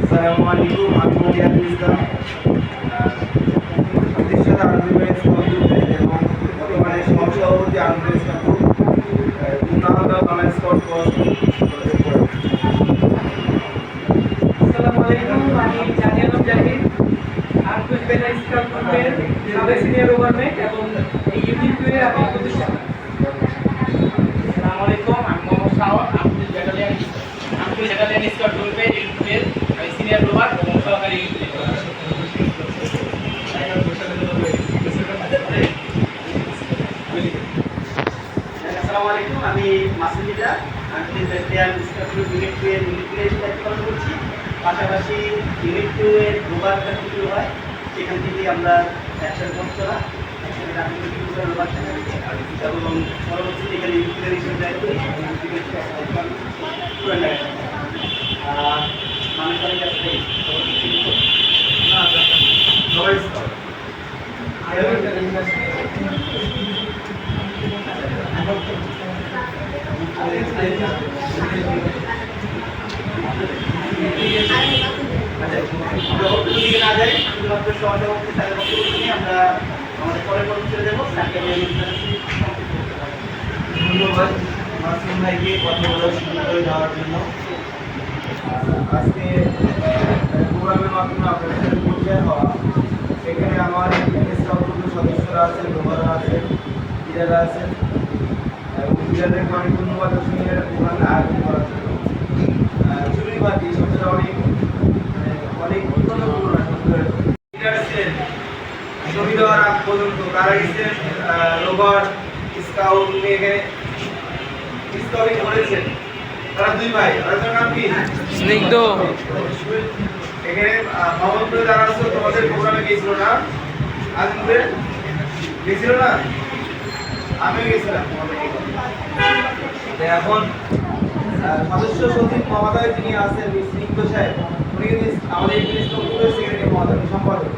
আসসালামু আলাইকুম আমি মনিয়াতুল ইসলাম আমরা একসাথে পথ চলা একসাথে রাখি রোবার এবং পরবর্তীতে এখানে ইউনিট টু এর হিসেবে দায়িত্ব করি ইউনিট টু এর দায়িত্ব আমি পুরান ঢাকায় থাকি। আর মানুষ অনেক আছে না সবাই স্কাউট আমরা অন্যদিকে না যাই শুধুমাত্র সহযোগী তাদের বক্তব্য নিয়ে আমরা আমাদের পরের পর্ব চলে যাব তাকে আমি ধন্যবাদ মাসুম ভাইকে কথা আজকে প্রোগ্রামের মাধ্যমে আপনাদের পরিচয় হওয়া সেখানে আমার সদস্যরা আছেন লোহারা আছেন ইরারা আছেন অনেক ধন্যবাদ আসলে প্রোগ্রামে আয়োজন জন্য চুরি বাদ সবটা অনেক অনেক শহীদ হওয়ার আগ পর্যন্ত কারা গেছেন রোবট স্কাউট নিয়ে স্কাউটিং করেছেন তারা দুই ভাই আরেকজনের নাম কি? স্নিগ্ধ। এখানে ভবনপুর যারা আছে তোমাদের প্রোগ্রামে গিয়েছিল না? আজকে গেছিল না? আমি গেছিলাম এখন সদস্য সচিব মহোদয় যিনি আছেন স্নিগ্ধ সাহেব উনি কিন্তু আমাদের ইংলিশ কম্পিউটার সেক্রেটারি মহোদয় সম্পাদক।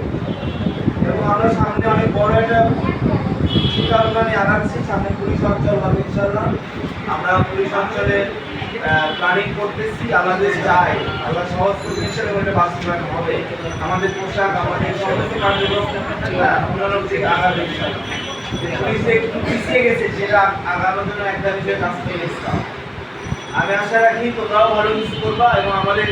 এবং আমরা সামনে অনেক বড় একটা শিক্ষা অভিযানে আনাচ্ছি সামনে পুলিশ অঞ্চল হবে ইনশাল্লাহ আমরা পুলিশ অঞ্চলে প্ল্যানিং করতেছি আমাদের চাই। আল্লাহ সহজ পরিবেশের ওটা বাস্তবায়ন হবে। আমাদের পোশাক আমাদের সমস্ত কার্যক্রম অন্যান্য থেকে আগাবে একটু পিছিয়ে গেছে সেটা আগানোর জন্য একটা বিষয়ে কাজ করে গেছিলাম আমি আশা রাখি তোমরাও ভালো কিছু করবা এবং আমাদের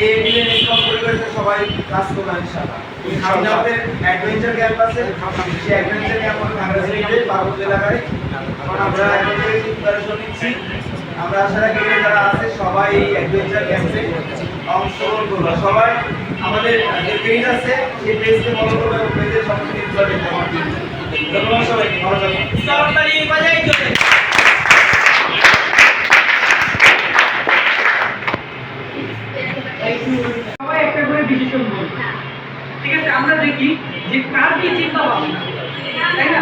এই এডিলেন ইসলাম পরিবেশে সবাই কাজ করবা ইনশাআল্লাহ। সামনে আমাদের অ্যাডভেঞ্চার ক্যাম্প আছে সেই অ্যাডভেঞ্চার ক্যাম্প পার্বত্য এলাকায় এখন আমরা অ্যাডভেঞ্চার প্রিপারেশন নিচ্ছি। আমরা আশা রাখি যারা আছে সবাই এই অ্যাডভেঞ্চার ক্যাম্পে অংশগ্রহণ করব। সবাই আমাদের যে পেজ আছে সেই পেজকে ফলো করবে এবং পেজের সমস্ত কিছু দেখতে পারবে। ধন্যবাদ সবাইকে ভালো থাকবেন। সরকারি বাজাই চলে। সবাই একটা করে ঠিক আছে আমরা দেখি যে কার কি চিন্তা ভাবনা। তাই না?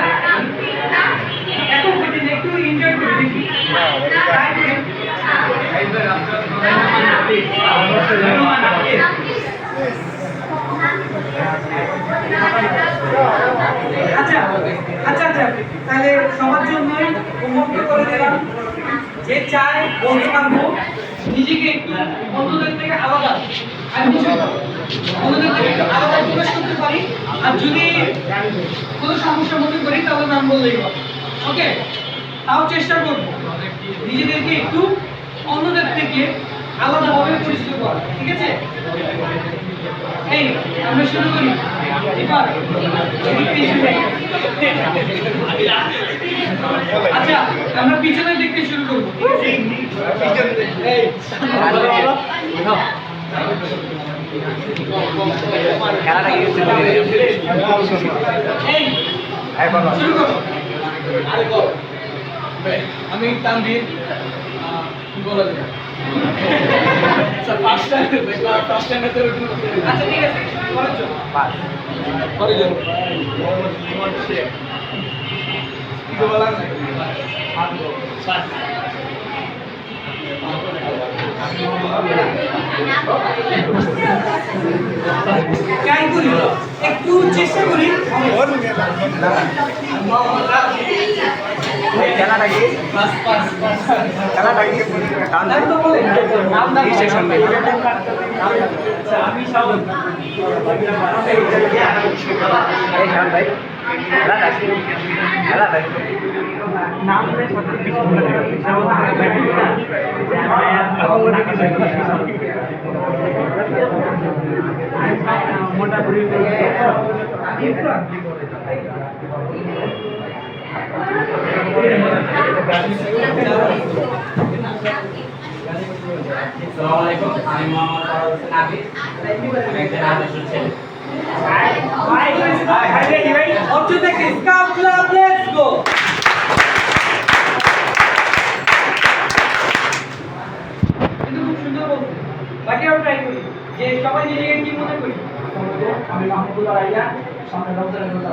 এত কঠিন একটু এনজয় করে দেখি। আচ্ছা আচ্ছা আচ্ছা তাহলে সবার দিলাম। যে চায় নিজেকে একটু অন্যদের থেকে আলাদা। আমি কিছু অন্যদের একটু আলাদা প্রকাশ করতে পারি। আর যদি কোনো সমস্যা মনে করি তাহলে নাম বললেই ওকে তাও চেষ্টা করব। নিজেদেরকে একটু অন্যদের থেকে আলাদাভাবে পরিচিত করা, ঠিক আছে? এই, আমরা শুরু করি। এবার আচ্ছা আমরা পিছনে দেখতে শুরু করব আমি তানভীর কি বলা যায়? ফার্স্ট টাইম ফার্স্ট টাইম আচ্ছা ঠিক আছে। কি করি একটু চেষ্টা করি। এই খেলাটা কি খেলাটা কি নাম তো বলেন নাম নাম স্টেশন ভাই শান ভাই নাম আমি মোহাম্মদ হোসেন আবিদ আমি একজন আদর্শ ছেলে সবাই নিজেকে কি মনে করি? আমি মাহমুদুল্লাহ রাইয়া সামনে রমজানের রোজা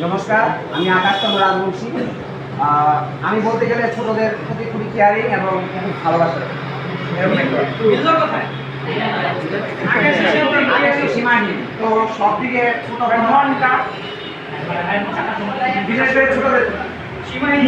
নমস্কার আমি আকাশ চন্দ্র রাজবংশী আহ, আমি বলতে গেলে ছোটদের প্রতি খুবই কেয়ারিং এবং খুব ভালোবাসা। সীমাহীন তো সব দিকে ছোট বিশেষ করে ছোটদের সীমাহীন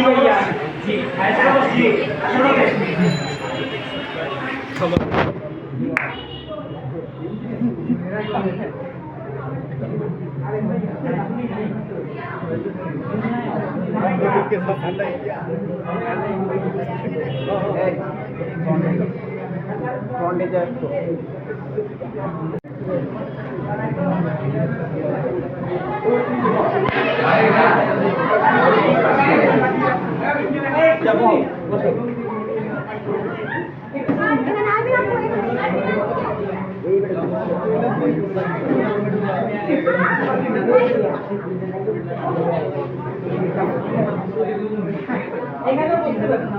হয়ে আছে ছোটদের এখানে বলতে পারেন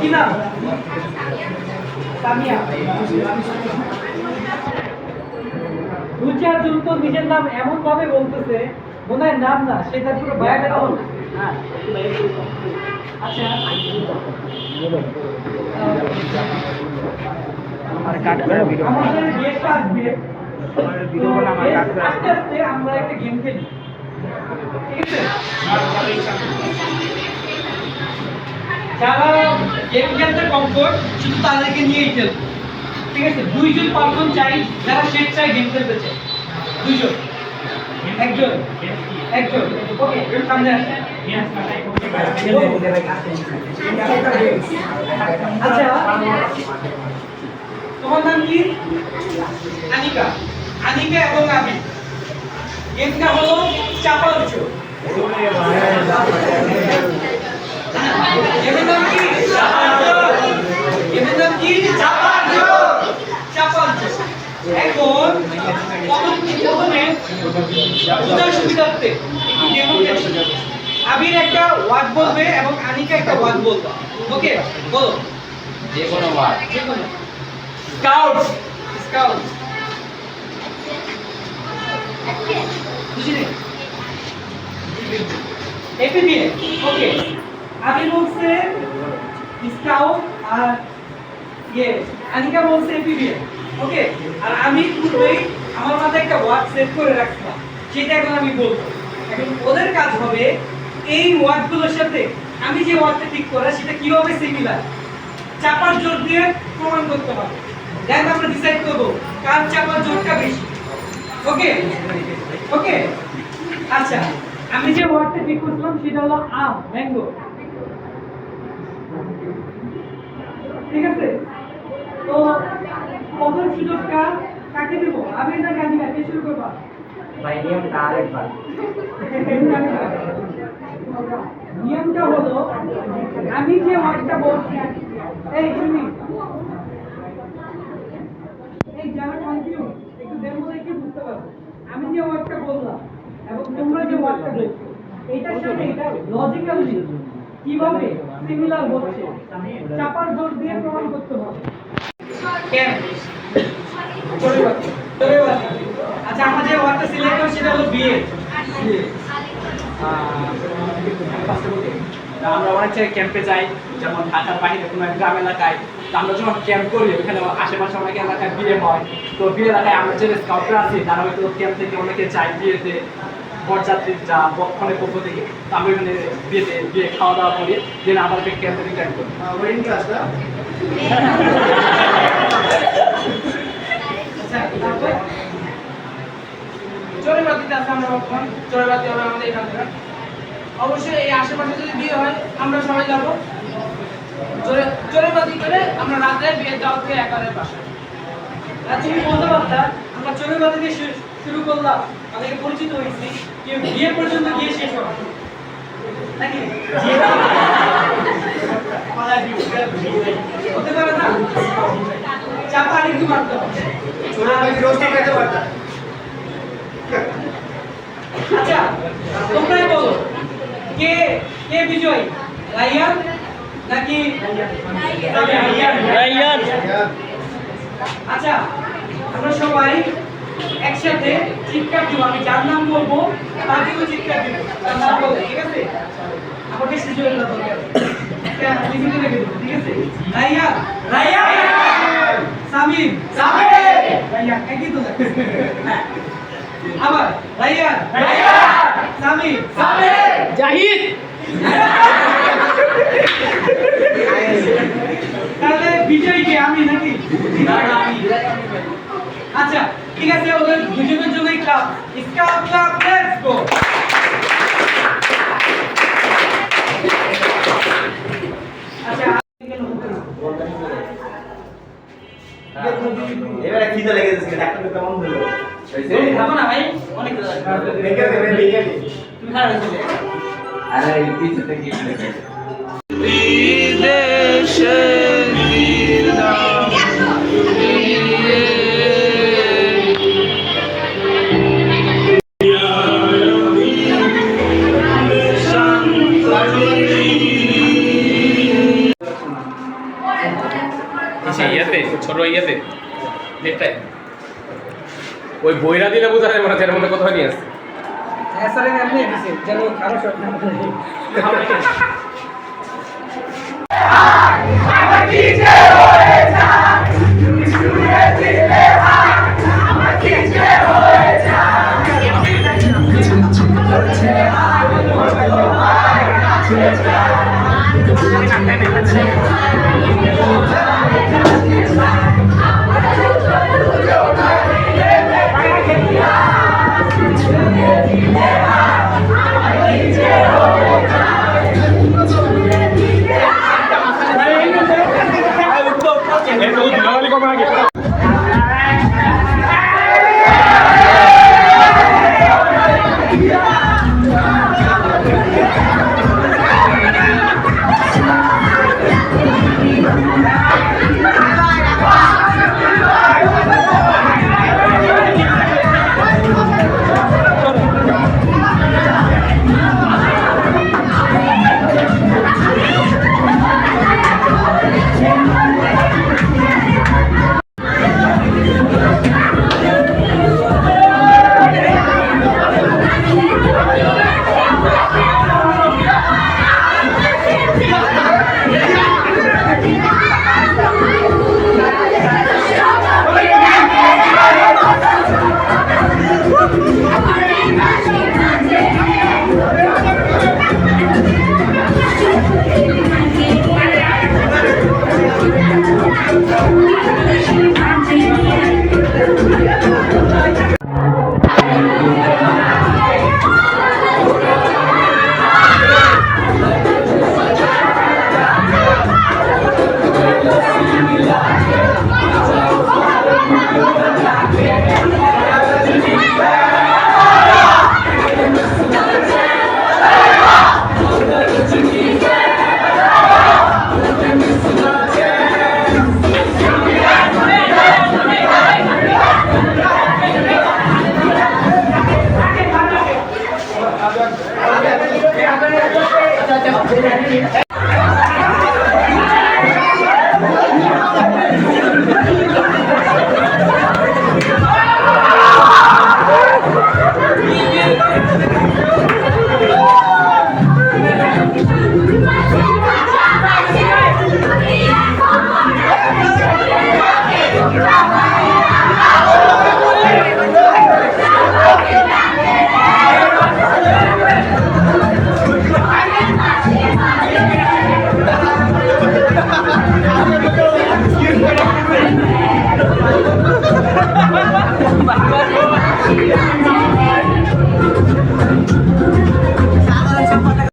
কি নাম নিজের নাম এমন ভাবে বলতেছে মনে হয় নাম না সেটা পুরো বায়োডাটা হবে আচ্ছা আমাদের গেস্ট আসবে। তো guest আস্তে আস্তে আমরা একটা গেম খেলি। ঠিক আছে? যারা গেম খেলতে কমফোর্ট শুধু তাদেরকে নিয়েই খেলব। ঠিক আছে? দুইজন পার্সন চাই, যারা স্বেচ্ছায় গেম খেলতে দুইজন। একজন। একজন। ওকে আচ্ছা তোমার নাম কি? আনিকা। আনিকা এবং আমি। গেমটা হলো চাপা উঁচু এখন আবির একটা ওয়ার্ড বলবে এবং আনিকা একটা ওয়ার্ড বলবে ওকে বলো যে কোনো ওয়ার্ড যে কোনো স্কাউটস স্কাউটস বুঝলি ওকে আমি বলছে, স্কাউট আর ইয়ে আনিকা বলছে এপিবিএ ওকে? আর আমি পূর্বেই আমার মাথায় একটা ওয়ার্ড সেট করে রাখলাম সেটা এখন আমি বলব। এখন ওদের কাজ হবে এই ওয়ার্ডগুলোর সাথে আমি যে ওয়ার্ডটা ঠিক করা, সেটা কীভাবে সিমিলার চাপার জোর দিয়ে প্রমাণ করতে হবে। দেন আমরা ডিসাইড করব কার চাপার জোরটা বেশি। ওকে? ওকে? আচ্ছা আমি যে ওয়ার্ডটা ঠিক করছিলাম, সেটা হলো আম ম্যাঙ্গো ঠিক আছে? তো প্রথম সুযোগটা কাকে দেব? আমি না কানি কে শুরু করবা? ভাই নিয়মটা আরেকবার। নিয়মটা হলো আমি যে ওয়ার্ডটা বলছি এই শুনি। এই যারা কনফিউজ একটু ডেমো দেখে বুঝতে পারবে? আমি যে ওয়ার্ডটা বললাম এবং তোমরা যে ওয়ার্ডটা বলছো এইটার সাথে এটা লজিক্যালি কীভাবে? সিমিলার হচ্ছে। চাপার জোর দিয়ে প্রমাণ করতে হবে। আচ্ছা আমরা যেমন গ্রাম এলাকায়। আমরা যখন ক্যাম্প করি ওখানে আশেপাশে অনেক এলাকায় বিয়ে হয়। তো বিয়ে এলাকায় আমরা যে স্কাউটরা আছি, তারা হয়তো ক্যাম্প থেকে অনেকে যায় বিয়েতে বরযাত্রী যা বক্ষণের পক্ষ থেকে তো আমরা ওখানে বিয়েতে বিয়ে খাওয়া দাওয়া করি দেন আবার ক্যাম্পে রিটার্ন করি। আচ্ছা আছে আমরা বর্তমান চড়ুইবাতি হবে আমাদের এখান থেকে। অবশ্যই এই আশেপাশে যদি বিয়ে হয় আমরা সবাই যাব। করে আমরা রাতে বিয়ে যাওয়া থেকে একারের বাসায়। আর তুমি বলতে পারতা আমরা দিয়ে শুরু- শুরু করলাম। আমাদেরকে পরিচিত হয়েছি। কেউ বিয়ে পর্যন্ত গিয়ে শেষ হবে। নাকি? হতে পারে না? চাপা আর একটু মারতে হবে। চড়ুইপাখি রোজটা খেতে পারতাম আচ্ছা তোমরাই বলো কে কে বিজয়? রাইয়ান নাকি রাইয়ান? আচ্ছা আমরা সবাই একসাথে চিৎকার দিব আমি যার নাম বলব তাকেও চিৎকার দিব। তার নাম বলে ঠিক আছে? আমাকে না দরকার দেবো ঠিক আছে? রাইয়ান রাইয়ান সামিম সামিম! রাইয়ান একই তো হ্যাঁ। আবার সামিম সামিম! জাহিদ তাহলে বিজয় কে আমি নাকি আচ্ছা ঠিক আছে ওদের দুজনের ক্লাব লেটস গো আচ্ছা এবারে খিদে লেগে যাচ্ছে ডাক্তার কেমন হলো তুমি খাব না ভাই? অনেক তুমি খারাপ আরে পিছু থেকে ওই বইরা দিলে বোঝা যায় মানে এর মধ্যে কোথাও নিয়ে আসছে। হ্যাঁ স্যার এমনি এসেছে যেন